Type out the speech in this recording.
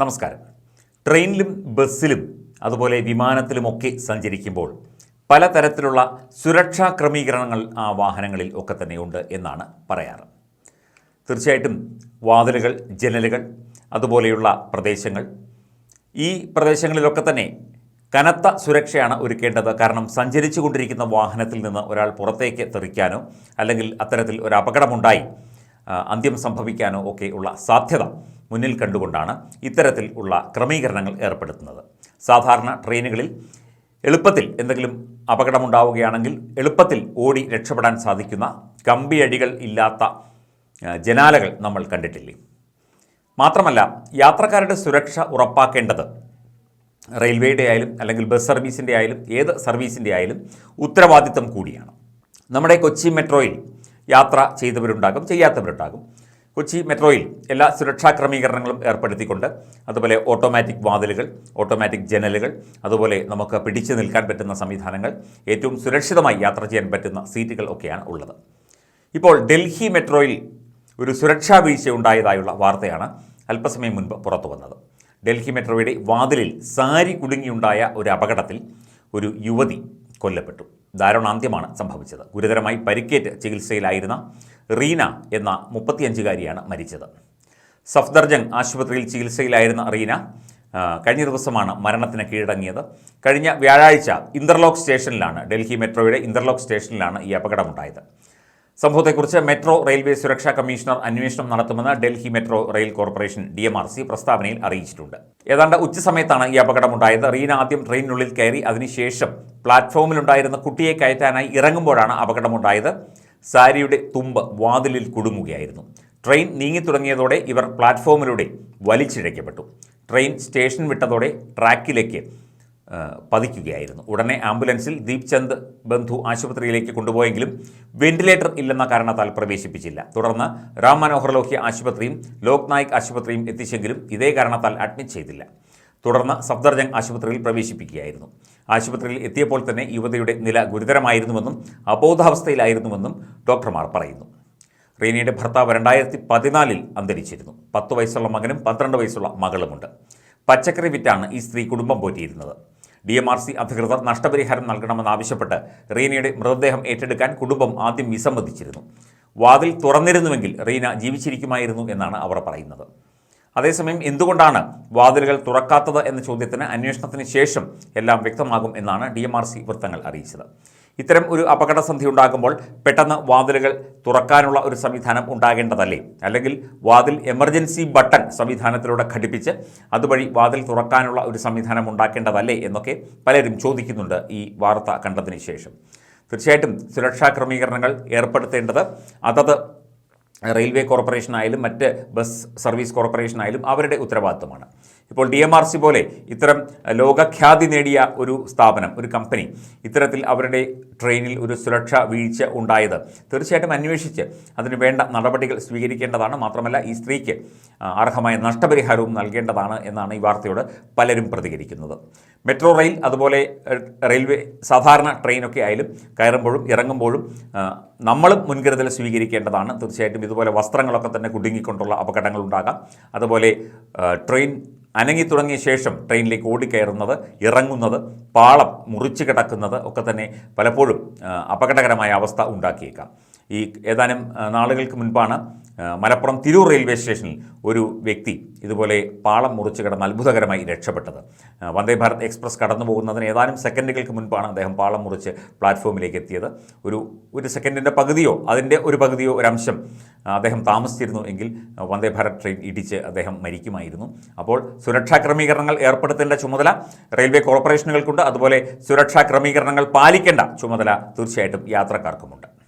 നമസ്കാരം. ട്രെയിനിലും ബസ്സിലും അതുപോലെ വിമാനത്തിലുമൊക്കെ സഞ്ചരിക്കുമ്പോൾ പലതരത്തിലുള്ള സുരക്ഷാ ക്രമീകരണങ്ങൾ ആ വാഹനങ്ങളിൽ ഒക്കെ തന്നെയുണ്ട് എന്നാണ് പറയാറ്. തീർച്ചയായിട്ടും വാതിലുകൾ ജനലുകൾ അതുപോലെയുള്ള പ്രദേശങ്ങൾ. ഈ പ്രദേശങ്ങളിലൊക്കെ തന്നെ കനത്ത സുരക്ഷയാണ് ഒരുക്കേണ്ടത്. കാരണം സഞ്ചരിച്ചു കൊണ്ടിരിക്കുന്ന വാഹനത്തിൽ നിന്ന് ഒരാൾ പുറത്തേക്ക് തെറിക്കാനോ അല്ലെങ്കിൽ അത്തരത്തിൽ ഒരു അപകടമുണ്ടായി അന്ത്യം സംഭവിക്കാനോ ഒക്കെ ഉള്ള സാധ്യത മുന്നിൽ കണ്ടുകൊണ്ടാണ് ഇത്തരത്തിൽ ഉള്ള ക്രമീകരണങ്ങൾ ഏർപ്പെടുത്തുന്നത്. സാധാരണ ട്രെയിനുകളിൽ എളുപ്പത്തിൽ എന്തെങ്കിലും അപകടമുണ്ടാവുകയാണെങ്കിൽ എളുപ്പത്തിൽ ഓടി രക്ഷപ്പെടാൻ സാധിക്കുന്ന കമ്പിയടികൾ ഇല്ലാത്ത ജനാലകൾ നമ്മൾ കണ്ടിട്ടില്ലേ? മാത്രമല്ല യാത്രക്കാരുടെ സുരക്ഷ ഉറപ്പാക്കേണ്ടത് റെയിൽവേയുടെ ആയാലും അല്ലെങ്കിൽ ബസ് സർവീസിന്റെ ആയാലും ഏത് സർവീസിന്റെ ആയാലും ഉത്തരവാദിത്തം കൂടിയാണ്. നമ്മുടെ കൊച്ചി മെട്രോയിൽ യാത്ര ചെയ്തവരുണ്ടാകും ചെയ്യാത്തവരുണ്ടാകും. കൊച്ചി മെട്രോയിൽ എല്ലാ സുരക്ഷാ ക്രമീകരണങ്ങളും ഏർപ്പെടുത്തിക്കൊണ്ട് അതുപോലെ ഓട്ടോമാറ്റിക് വാതിലുകൾ ഓട്ടോമാറ്റിക് ജനലുകൾ അതുപോലെ നമുക്ക് പിടിച്ചു നിൽക്കാൻ പറ്റുന്ന സംവിധാനങ്ങൾ ഏറ്റവും സുരക്ഷിതമായി യാത്ര ചെയ്യാൻ പറ്റുന്ന സീറ്റുകൾ ഒക്കെയാണ് ഉള്ളത്. ഇപ്പോൾ ഡൽഹി മെട്രോയിൽ ഒരു സുരക്ഷാ വീഴ്ച ഉണ്ടായതായുള്ള വാർത്തയാണ് അല്പസമയം മുൻപ് പുറത്തു വന്നത്. ഡൽഹി മെട്രോയുടെ വാതിലിൽ സാരി കുടുങ്ങിയുണ്ടായ ഒരു അപകടത്തിൽ ഒരു യുവതി കൊല്ലപ്പെട്ടു. ദാരുണാന്ത്യമാണ് സംഭവിച്ചത്. ഗുരുതരമായി പരിക്കേറ്റ് ചികിത്സയിലായിരുന്ന റീന എന്ന മുപ്പത്തിയഞ്ചുകാരിയാണ് മരിച്ചത്. സഫ്ദർജംഗ് ആശുപത്രിയിൽ ചികിത്സയിലായിരുന്ന റീന കഴിഞ്ഞ ദിവസമാണ് മരണത്തിന് കീഴടങ്ങിയത്. കഴിഞ്ഞ വ്യാഴാഴ്ച ഇന്റർലോക്ക് സ്റ്റേഷനിലാണ് ഡൽഹി മെട്രോയുടെ ഇന്റർലോക്ക് സ്റ്റേഷനിലാണ് ഈ അപകടമുണ്ടായത്. സംഭവത്തെക്കുറിച്ച് മെട്രോ റെയിൽവേ സുരക്ഷാ കമ്മീഷണർ അന്വേഷണം നടത്തുമെന്ന് Delhi metro rail corporation D M R C പ്രസ്താവനയിൽ അറിയിച്ചിട്ടുണ്ട്. ഏതാണ്ട് ഉച്ചസമയത്താണ് ഈ അപകടമുണ്ടായത്. റീന ആദ്യം ട്രെയിനിനുള്ളിൽ കയറി അതിനുശേഷം പ്ലാറ്റ്ഫോമിലുണ്ടായിരുന്ന കുട്ടിയെ കയറ്റാനായി ഇറങ്ങുമ്പോഴാണ് അപകടമുണ്ടായത്. സാരിയുടെ തുമ്പ് വാതിലിൽ കുടുങ്ങുകയായിരുന്നു. ട്രെയിൻ നീങ്ങിത്തുടങ്ങിയതോടെ ഇവർ പ്ലാറ്റ്ഫോമിലൂടെ വലിച്ചിഴയ്ക്കപ്പെട്ടു ട്രെയിൻ സ്റ്റേഷൻ വിട്ടതോടെ ട്രാക്കിലേക്ക് പതിക്കുകയായിരുന്നു. ഉടനെ ആംബുലൻസിൽ ദീപ് ചന്ദ് ബന്ധു ആശുപത്രിയിലേക്ക് കൊണ്ടുപോയെങ്കിലും വെന്റിലേറ്റർ ഇല്ലെന്ന കാരണത്താൽ പ്രവേശിപ്പിച്ചില്ല. തുടർന്ന് റാം മനോഹർ ലോഹ്യ ആശുപത്രിയും ലോക് നായിക് ആശുപത്രിയും എത്തിച്ചെങ്കിലും ഇതേ കാരണത്താൽ അഡ്മിറ്റ് ചെയ്തില്ല. തുടർന്ന് സഫ്ദർജംഗ് ആശുപത്രിയിൽ പ്രവേശിപ്പിക്കുകയായിരുന്നു. ആശുപത്രിയിൽ എത്തിയപ്പോൾ തന്നെ യുവതിയുടെ നില ഗുരുതരമായിരുന്നുവെന്നും അബോധാവസ്ഥയിലായിരുന്നുവെന്നും ഡോക്ടർമാർ പറയുന്നു. റീനയുടെ ഭർത്താവ് രണ്ടായിരത്തി പതിനാലിൽ അന്തരിച്ചിരുന്നു. പത്ത് വയസ്സുള്ള മകനും പന്ത്രണ്ട് വയസ്സുള്ള മകളുമുണ്ട്. പച്ചക്കറി വിറ്റാണ് ഈ സ്ത്രീ കുടുംബം പോറ്റിയിരുന്നത്. ഡി എം ആർ സി അധികൃതർ നഷ്ടപരിഹാരം നൽകണമെന്നാവശ്യപ്പെട്ട് റീനയുടെ മൃതദേഹം ഏറ്റെടുക്കാൻ കുടുംബം ആദ്യം വിസമ്മതിച്ചിരുന്നു. വാതിൽ തുറന്നിരുന്നുവെങ്കിൽ റീന ജീവിച്ചിരിക്കുമായിരുന്നു എന്നാണ് അവർ പറയുന്നത്. അതേസമയം എന്തുകൊണ്ടാണ് വാതിലുകൾ തുറക്കാത്തത് എന്ന ചോദ്യത്തിന് അന്വേഷണത്തിന് ശേഷം എല്ലാം വ്യക്തമാകും എന്നാണ് ഡി വൃത്തങ്ങൾ അറിയിച്ചത്. ഇത്തരം ഒരു അപകടസന്ധി ഉണ്ടാകുമ്പോൾ പെട്ടെന്ന് വാതിലുകൾ തുറക്കാനുള്ള ഒരു സംവിധാനം ഉണ്ടാകേണ്ടതല്ലേ? അല്ലെങ്കിൽ വാതിൽ എമർജൻസി ബട്ടൺ സംവിധാനത്തിലൂടെ ഘടിപ്പിച്ച് അതുവഴി വാതിൽ തുറക്കാനുള്ള ഒരു സംവിധാനം ഉണ്ടാക്കേണ്ടതല്ലേ എന്നൊക്കെ പലരും ചോദിക്കുന്നുണ്ട് ഈ വാർത്ത കണ്ടതിന് ശേഷം. തീർച്ചയായിട്ടും സുരക്ഷാ ക്രമീകരണങ്ങൾ ഏർപ്പെടുത്തേണ്ടത് അതത് റെയിൽവേ കോർപ്പറേഷനായാലും മറ്റ് ബസ് സർവീസ് കോർപ്പറേഷനായാലും അവരുടെ ഉത്തരവാദിത്തമാണ് ഇപ്പോൾ ഡി എം ആർ സി പോലെ ഇത്തരം ലോകഖ്യാതി നേടിയ ഒരു സ്ഥാപനം ഒരു കമ്പനി ഇത്തരത്തിൽ അവരുടെ ട്രെയിനിൽ ഒരു സുരക്ഷ വീഴ്ച ഉണ്ടായത്. തീർച്ചയായിട്ടും അന്വേഷിച്ച് അതിന് വേണ്ട നടപടികൾ സ്വീകരിക്കേണ്ടതാണ്. മാത്രമല്ല ഈ സ്ത്രീക്ക് അർഹമായ നഷ്ടപരിഹാരവും നൽകേണ്ടതാണ് എന്നാണ് ഈ വാർത്തയോട് പലരും പ്രതികരിക്കുന്നത്. മെട്രോ റെയിൽ അതുപോലെ റെയിൽവേ സാധാരണ ട്രെയിനൊക്കെ ആയാലും കയറുമ്പോഴും ഇറങ്ങുമ്പോഴും നമ്മളും മുൻകരുതൽ സ്വീകരിക്കേണ്ടതാണ്. തീർച്ചയായിട്ടും ഇതുപോലെ വസ്ത്രങ്ങളൊക്കെ തന്നെ കുടുങ്ങിക്കൊണ്ടുള്ള അപകടങ്ങൾ ഉണ്ടാകാം അതുപോലെ ട്രെയിൻ അനങ്ങി തുടങ്ങിയ ശേഷം ട്രെയിനിലേക്ക് ഓടിക്കയറുന്നത് ഇറങ്ങുന്നത് പാളം മുറിച്ച് കിടക്കുന്നത് ഒക്കെ തന്നെ പലപ്പോഴും അപകടകരമായ അവസ്ഥ ഉണ്ടാക്കിയേക്കാം. ഈ ഏതാനും നാളുകൾക്ക് മുൻപാണ് മലപ്പുറം തിരൂർ റെയിൽവേ സ്റ്റേഷനിൽ ഒരു വ്യക്തി ഇതുപോലെ പാളം മുറിച്ച് കിടന്ന് അത്ഭുതകരമായി രക്ഷപ്പെട്ടത്. വന്ദേ ഭാരത് എക്സ്പ്രസ് കടന്നു പോകുന്നതിന് ഏതാനും സെക്കൻഡുകൾക്ക് മുൻപാണ് അദ്ദേഹം പാളം മുറിച്ച് പ്ലാറ്റ്ഫോമിലേക്ക് എത്തിയത്. ഒരു ഒരു സെക്കൻഡിന്റെ പകുതിയോ അതിന്റെ ഒരു പകുതിയോ ഒരു അംശം അദ്ദേഹം താമസിച്ചിരുന്നു എങ്കിൽ വന്ദേ ഭാരത് ട്രെയിൻ ഇടിച്ച് അദ്ദേഹം മരിക്കുമായിരുന്നു. അപ്പോൾ സുരക്ഷാ ക്രമീകരണങ്ങൾ ഏർപ്പെടുത്തേണ്ട ചുമതല റെയിൽവേ കോർപ്പറേഷനുകൾക്കുണ്ട്. അതുപോലെ സുരക്ഷാ ക്രമീകരണങ്ങൾ പാലിക്കേണ്ട ചുമതല തീർച്ചയായിട്ടും യാത്രക്കാർക്കുമുണ്ട്.